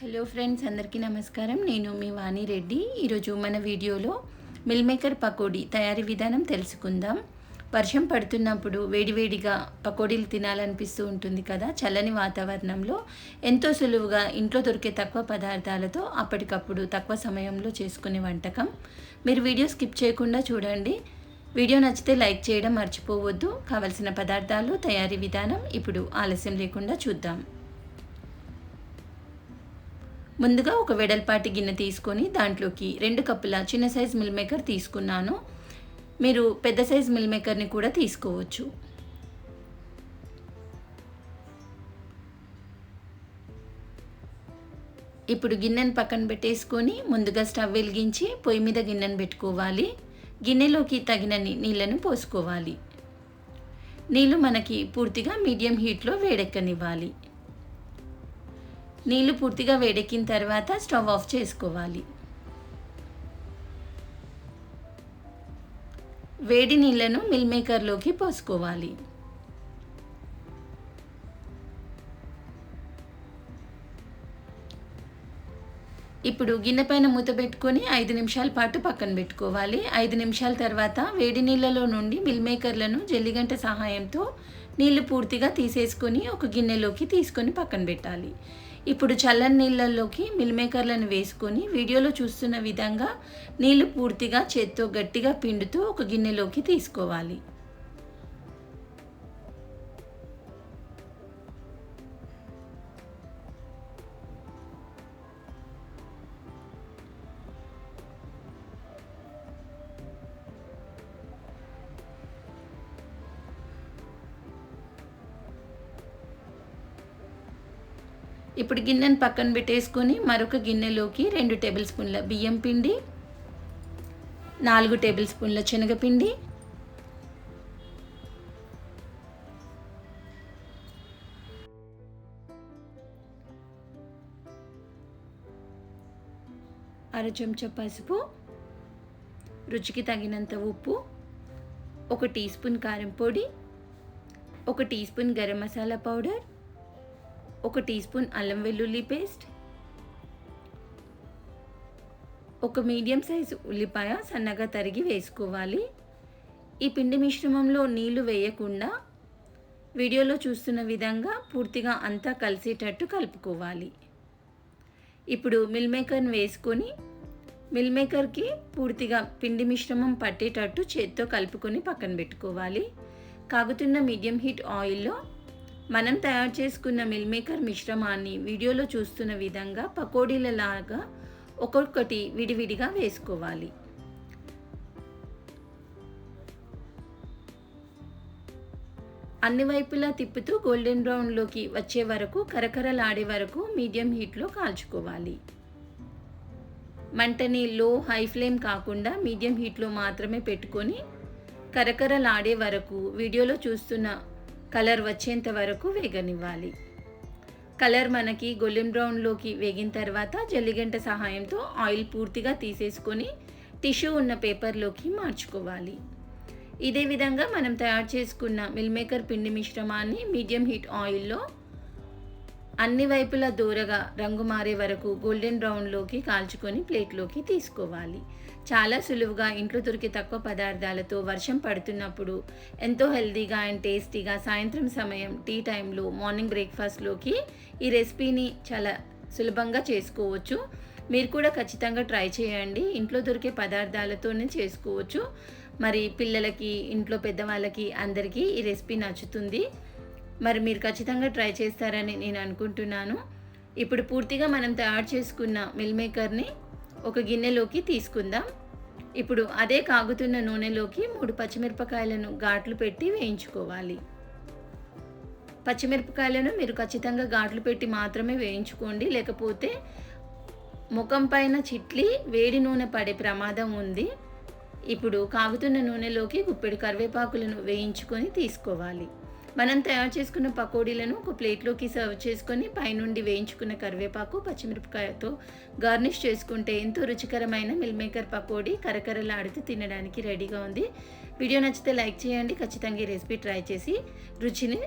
Hello friends అందరికీ నమస్కారం. నేను మీ వాణి రెడ్డి. ఈరోజు మన వీడియోలో మిల్ మేకర్ పకోడీ తయారీ విధానం తెలుసుకుందాం. వర్షం పడుతున్నప్పుడు వేడివేడిగా పకోడీలు తినాలనిపిస్తూ ఉంటుంది కదా చల్లని వాతావరణంలో ఎంతో సులువుగా ఇంట్లో దొరికే తక్కువ పదార్థాలతో అప్పటికప్పుడు తక్కువ సమయంలో చేసుకునే వంటకం. మీరు వీడియో స్కిప్ చేయకుండా చూడండి. వీడియో నచ్చితే లైక్ చేయడం మర్చిపోవద్దు. కావలసిన పదార్థాలు తయారీ విధానం ఇప్పుడు ఆలస్యం లేకుండా చూద్దాం. ముందుగా ఒక వెడల్పాటి గిన్నె తీసుకొని దాంట్లోకి రెండు కప్పుల చిన్న సైజ్ మిల్ మేకర్ తీసుకున్నాను. మీరు పెద్ద సైజ్ మిల్ మేకర్ని కూడా తీసుకోవచ్చు. ఇప్పుడు గిన్నెను పక్కన పెట్టేసుకొని ముందుగా స్టవ్ వెలిగించి పొయ్యి మీద గిన్నెను పెట్టుకోవాలి. గిన్నెలోకి తగినన్ని నీళ్ళను పోసుకోవాలి. నీళ్ళు మనకి పూర్తిగా మీడియం హీట్లో వేడెక్కనివ్వాలి. నీళ్ళు పూర్తిగా వేడెక్కిన తర్వాత స్టవ్ ఆఫ్ చేసుకోవాలి. వేడి నీళ్ళను మిల్ మేకర్లోకి పోసుకోవాలి. ఇప్పుడు గిన్నె పైన మూత పెట్టుకొని ఐదు నిమిషాల పాటు పక్కన పెట్టుకోవాలి. ఐదు నిమిషాల తర్వాత వేడి నీళ్ళలో నుండి మిల్ మేకర్లను జల్లిగంట సహాయంతో నీళ్ళు పూర్తిగా తీసేసుకొని ఒక గిన్నెలోకి తీసుకొని పక్కన పెట్టాలి. ఇప్పుడు చల్లని నీళ్ళల్లోకి మిల్ మేకర్లను వేసుకొని వీడియోలో చూస్తున్న విధంగా నీళ్ళు పూర్తిగా చేత్తో గట్టిగా పిండుతూ ఒక గిన్నెలోకి తీసుకోవాలి. ఇప్పుడు గిన్నెను పక్కన పెట్టేసుకొని మరొక గిన్నెలోకి రెండు టేబుల్ స్పూన్ల బియ్యం పిండి నాలుగు టేబుల్ స్పూన్ల శనగపిండి అర చెంచా పసుపు రుచికి తగినంత ఉప్పు ఒక టీ స్పూన్ కారం పొడి ఒక teaspoon garam masala powder ఒక టీ స్పూన్ అల్లం వెల్లుల్లి పేస్ట్ ఒక మీడియం సైజు ఉల్లిపాయ సన్నగా తరిగి వేసుకోవాలి. ఈ పిండి మిశ్రమంలో నీళ్ళు వేయకుండా వీడియోలో చూస్తున్న విధంగా పూర్తిగా అంతా కలిసేటట్టు కలుపుకోవాలి. ఇప్పుడు మిల్ మేకర్ని వేసుకొని మిల్ మేకర్కి పూర్తిగా పిండి మిశ్రమం పట్టేటట్టు చేత్తో కలుపుకొని పక్కన పెట్టుకోవాలి. కాగుతున్న మీడియం హీట్ ఆయిల్లో మనం తయారు చేసుకున్న మిల్ మేకర్ మిశ్రమాన్ని వీడియోలో చూస్తున్న విధంగా పకోడీలలాగా ఒక్కొక్కటి విడివిడిగా వేసుకోవాలి. అన్ని వైపులా తిప్పుతూ గోల్డెన్ బ్రౌన్లోకి వచ్చే వరకు కరకరలాడే వరకు మీడియం హీట్లో కాల్చుకోవాలి. మంటని లో హై ఫ్లేమ్ కాకుండా మీడియం హీట్లో మాత్రమే పెట్టుకొని కరకరలాడే వరకు వీడియోలో చూస్తున్న కలర్ వచ్చేంత వరకు వేగనివ్వాలి. కలర్ మనకి గోల్డెన్ బ్రౌన్లోకి వేగిన తర్వాత జల్లిగంట సహాయంతో ఆయిల్ పూర్తిగా తీసేసుకొని టిష్యూ ఉన్న పేపర్లోకి మార్చుకోవాలి. ఇదే విధంగా మనం తయారు చేసుకున్న మిల్ మేకర్ పిండి మిశ్రమాన్ని మీడియం హీట్ ఆయిల్లో అన్ని వైపులా దూరగా రంగు మారే వరకు గోల్డెన్ బ్రౌన్లోకి కాల్చుకొని ప్లేట్లోకి తీసుకోవాలి. చాలా సులువుగా ఇంట్లో దొరికే తక్కువ పదార్థాలతో వర్షం పడుతున్నప్పుడు ఎంతో హెల్దీగా అండ్ టేస్టీగా సాయంత్రం సమయం టీ టైంలో మార్నింగ్ బ్రేక్ఫాస్ట్లోకి ఈ రెసిపీని చాలా సులభంగా చేసుకోవచ్చు. మీరు కూడా ఖచ్చితంగా ట్రై చేయండి. ఇంట్లో దొరికే పదార్థాలతోనే చేసుకోవచ్చు. మరి పిల్లలకి ఇంట్లో పెద్దవాళ్ళకి అందరికీ ఈ రెసిపీ నచ్చుతుంది. మరి మీరు ఖచ్చితంగా ట్రై చేస్తారని నేను అనుకుంటున్నాను. ఇప్పుడు పూర్తిగా మనం తయారు చేసుకున్న మిల్ మేకర్ని ఒక గిన్నెలోకి తీసుకుందాం. ఇప్పుడు అదే కాగుతున్న నూనెలోకి మూడు పచ్చిమిరపకాయలను ఘాట్లు పెట్టి వేయించుకోవాలి. పచ్చిమిరపకాయలను మీరు ఖచ్చితంగా ఘాట్లు పెట్టి మాత్రమే వేయించుకోండి. లేకపోతే ముఖం పైన చిట్లి వేడి నూనె పడే ప్రమాదం ఉంది. ఇప్పుడు కాగుతున్న నూనెలోకి గుప్పెడు కరివేపాకులను వేయించుకొని తీసుకోవాలి. మనం తయారు చేసుకున్న పకోడీలను ఒక ప్లేట్లోకి సర్వ్ చేసుకొని పైనుండి వేయించుకున్న కరివేపాకు పచ్చిమిరపకాయతో గార్నిష్ చేసుకుంటే ఎంతో రుచికరమైన మిల్ మేకర్ పకోడీ కరకరలాడుతూ తినడానికి రెడీగా ఉంది. వీడియో నచ్చితే లైక్ చేయండి ఖచ్చితంగా ఈ రెసిపీ ట్రై చేసి రుచిని